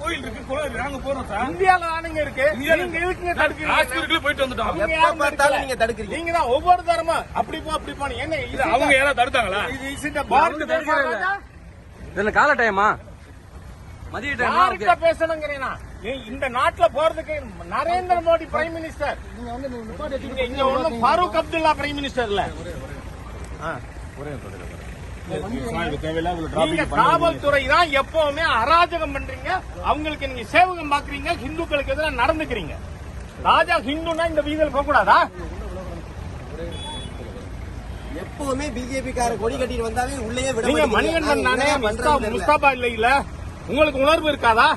கோயில் இருக்கு. கோயில் நாங்க போறோம் சார். இந்தியால தானுங்க இருக்கு. நீங்க தடுக்கிறீங்க? ஹாஸ்பிட்டலுக்கு போயிட்டு வந்துட்டோம். நீங்க தடுக்கிறீங்க. நீங்க தான் ஒவ்வொரு தரமும் அப்படி போ அப்படி போன என்ன இது அவங்க யாராவது தடுத்தாங்களா? இது ராஜா? இதுல கால டைமா மதிய டைம் யார்கிட்ட பேசணுங்கிறீனா ஏய், இந்த நாட்டுல போறதுக்கு நரேந்திர மோடி பிரைம் மினிஸ்டர் இங்க இங்க ஒண்ணும் ஃபாரூக் அப்துல்லா பிரைம் மினிஸ்டர் இல்ல. காவல்துறை தான் எப்பவுமே அராஜகம் பண்றீங்க. அவங்களுக்கு நீங்க சேவகம் பாக்குறீங்க. ஹிந்துக்களுக்கு எதிராக நடந்துக்கிறீங்க. ராஜா ஹிந்துனா இந்த வீதியில் போக கூடாதா? எப்பவுமே பிஜேபி கார கொடி கட்டிட்டு வந்தாவே உள்ளே விட. மணிகண்டன். முஸ்தாபா இல்ல உங்களுக்கு உணர்வு இருக்காதா?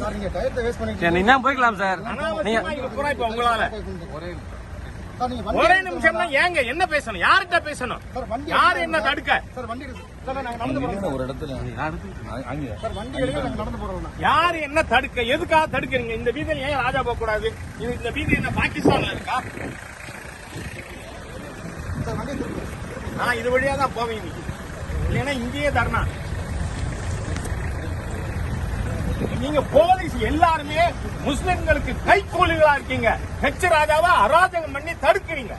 சரி நீங்க போய்க்கலாம் சார். உங்களால. ஒரே நிமிஷம்னா ஏங்க என்ன பேசணும்? யார்கிட்ட பேசணும்? யார் என்ன தடுக்க? யார் என்ன தடுக்க? எதுக்காக தடுக்கிறீங்க? இந்த வீதியில ஏன் ராஜா போக கூடாது? இது இந்த வீதி என்ன பாகிஸ்தான்ல இருக்கா? நான் இது வழியா தான் போவேன் இல்லைன்னா இங்கேயே தரணா. நீங்க போலீஸ் எல்லாருமே முஸ்லிம்களுக்கு கைக்கூலிகளா இருக்கீங்க. ஹெச் ராஜாவை அராஜகம் பண்ணி தடுக்கிறீங்க.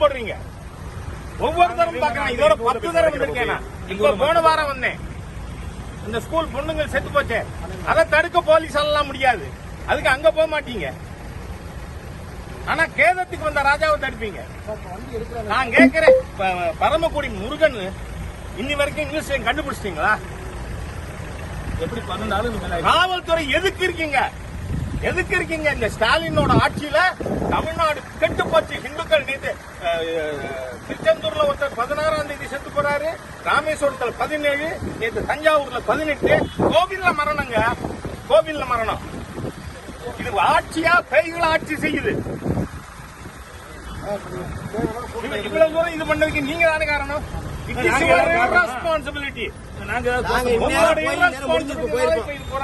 போடுறீங்க? ஒவ்வொரு தரம் பாக்குறேன் இதோட பத்து தரம் நான். இப்ப போன வாரம் வந்தேன். இந்த ஸ்கூல் பொண்ணுங்க செத்து போச்சே. அதை தடுக்க போலீஸ் எல்லாம் முடியாது. அதுக்கு அங்க போக மாட்டீங்க. ஆனா கேதத்துக்கு வந்த ராஜாவை தடுப்பீங்க. நான் கேக்குறேன் ப- பரமக்குடி முருகன் இன்னி வரைக்கும் நியூஸ் கண்டுபிடிச்சிட்டீங்களா? எப்படி பண்ணாலும் காவல்துறை எதுக்கு இருக்கீங்க? எதுக்கு இருக்கீங்க இந்த ஸ்டாலினோட ஆட்சியில? தமிழ்நாடு கெட்டு போச்சு. அஹ், அஹ், திருச்செந்தூர்ல ஒருத்தர் பதினாறாம் தேதி செத்து போறாரு. ராமேஸ்வரத்துல பதினேழு நேத்து தஞ்சாவூர்ல பதினெட்டு. கோவில்ல மரணங்க. கோவில்ல மரணம். இது ஆட்சியா பேய்கள் ஆட்சி செய்யுது. இவ்வ- இவ்வளவு தூரம் இது பண்ணதுக்கு நீங்க தானே காரணம்? ரெஸ்பான்சிபிலிட்டி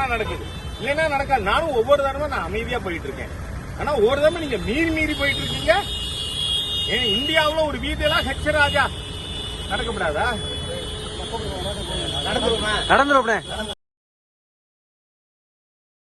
நடக்குது. இல்லைன்னா நடக்காது. நானும் ஒவ்வொரு தடவை நான் அமைதியா போயிட்டு இருக்கேன். ஆனா ஒவ்வொரு தடவை நீங்க மீறி மீறி போயிட்டு இருக்கீங்க. ஏன் இந்தியாவுல ஒரு வீதியெல்லாம் ஹெச் ராஜா. நடக்கப்படாதா? நடந்துருமா? நடந்துரும்?